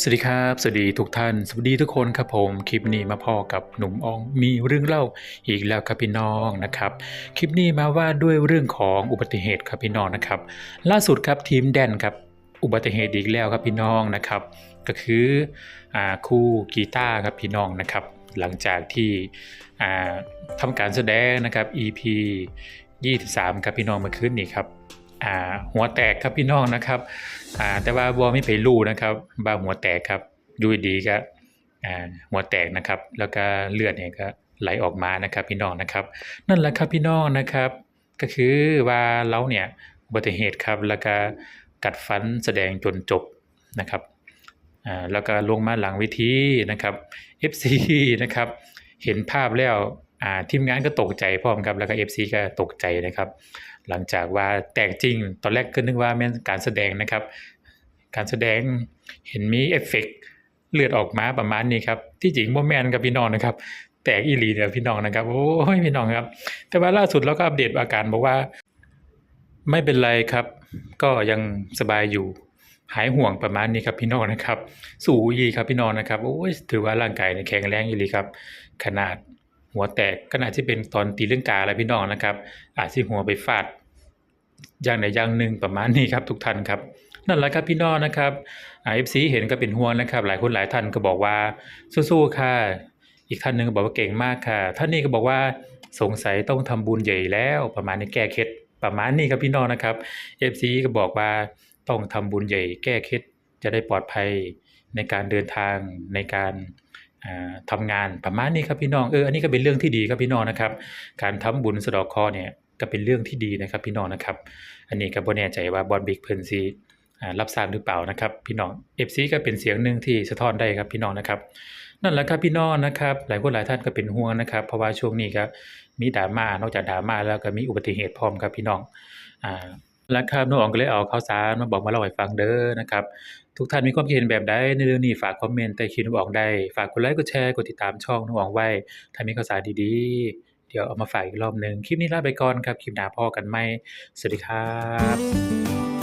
สวัสดีครับ สวัสดีทุกท่าน สวัสดีทุกคนครับผม คลิปนี้มาพอกับหนุ่มอองมีเรื่องเล่าอีกแล้วครับพี่น้องนะครับ คลิปนี้มาว่าด้วยเรื่องของอุบัติเหตุครับพี่น้องนะครับ ล่าสุดครับทีมแดนครับอุบัติเหตุอีกแล้วครับพี่น้องนะครับ ก็คืออครูกีตาร์ครับพี่น้องนะครับ หลังจากที่อ่าทำการแสดงนะครับ EP 23 ครับพี่น้องเมื่อคืนนี้ครับ หัวแตกครับพี่น้องนะครับแต่ว่าบอไม่ไปรู้นะครับบาหัวแตกครับอยู่ดีก็หัวแตกนะครับ แล้วก็เลือดเนี่ยก็ไหลออกมานะครับพี่น้องนะครับ นั่นแหละครับพี่น้องนะครับ ก็คือว่าเราเนี่ยอุบัติเหตุครับแล้วก็กัดฟันแสดงจนจบนะครับแล้วก็ลงมาหลังเวิธีนะครับ FC นะครับ เห็นภาพแล้ว ทีมงานก็ตกใจพร้อมครับแล้วก็ FC ก็ตกใจนะครับ หลังจากว่าแตกจริง ตอนแรกก็นึกว่าแม่นการแสดงนะครับ การแสดงเห็นมีเอฟเฟกต์เลือดออกมาประมาณนี้ครับ ที่จริงโมแมนกับพี่น้องนะครับ แตกอีหลีเนี่ยพี่น้องนะครับ โอ้ยพี่น้องครับ แต่ว่าล่าสุดเราก็อัปเดตอาการบอกว่า ไม่เป็นไรครับ ก็ยังสบายอยู่หายห่วงประมาณนี้ครับพี่น้องนะครับ สู่ยีครับพี่น้องนะครับโอ้ยถือว่าร่างกายเนี่ยแข็งแรงอีลีครับ ขนาด หัวแตกขนาดที่เป็นตอนตีเรื่องกาอะไรพี่น้องนะครับ อาจสิหัวไปฟาดอย่างใดอย่างหนึ่งประมาณนี้ครับทุกท่านครับนั่นแหละครับพี่น้องนะครับไอเอฟซีเห็นก็เป็นห่วงนะครับ หลายคนหลายท่านก็บอกว่าสู้ๆค่ะ อีกท่านหนึ่งก็บอกว่าเก่งมากค่ะ ท่านนี้ก็บอกว่าสงสัยต้องทำบุญใหญ่แล้วประมาณนี้แก้เคล็ดประมาณนี้ครับพี่น้องนะครับเอฟซีก็บอกว่าต้องทำบุญใหญ่แก้เคล็ดจะได้ปลอดภัยในการเดินทางในการ อ่าทำงานประมาณนี้ครับพี่น้องเอออันนี้ก็เป็นเรื่องที่ดีครับพี่น้องนะครับ การทำบุญสะดอกคอเนี่ยก็เป็นเรื่องที่ดีนะครับพี่น้องนะครับ อันนี้ก็บ่แน่ใจว่าบอลบิ๊กเพิ่นสิอ่ารับทราบหรือเปล่านะครับ พี่น้อง FC ก็เป็นเสียงหนึ่งที่สะท้อนได้ครับพี่น้องนะครับ นั่นแหละครับพี่น้องนะครับ หลายคนหลายท่านก็เป็นห่วงนะครับ เพราะว่าช่วงนี้ก็มีดราม่านอกจากดราม่าแล้วก็มีอุบัติเหตุพร้อมครับพี่น้องอ่า แล้วครับน้องอ๋องก็เลยเอาข่าวสารมาบอกมาเล่าให้ฟังเด้อนะครับ ทุกท่านมีความคิดเห็นแบบใดในเรื่องนี้ฝากคอมเมนต์ใต้คลิปน้องอ๋องได้ฝากกดไลค์กดแชร์กดติดตามช่องน้องอ๋องไว้ ถ้ามีข่าวสารดีๆ เดี๋ยวเอามาฝากอีกรอบหนึ่งคลิปนี้ลาไปก่อนครับคลิปหน้าพอกันไหมสวัสดีครับ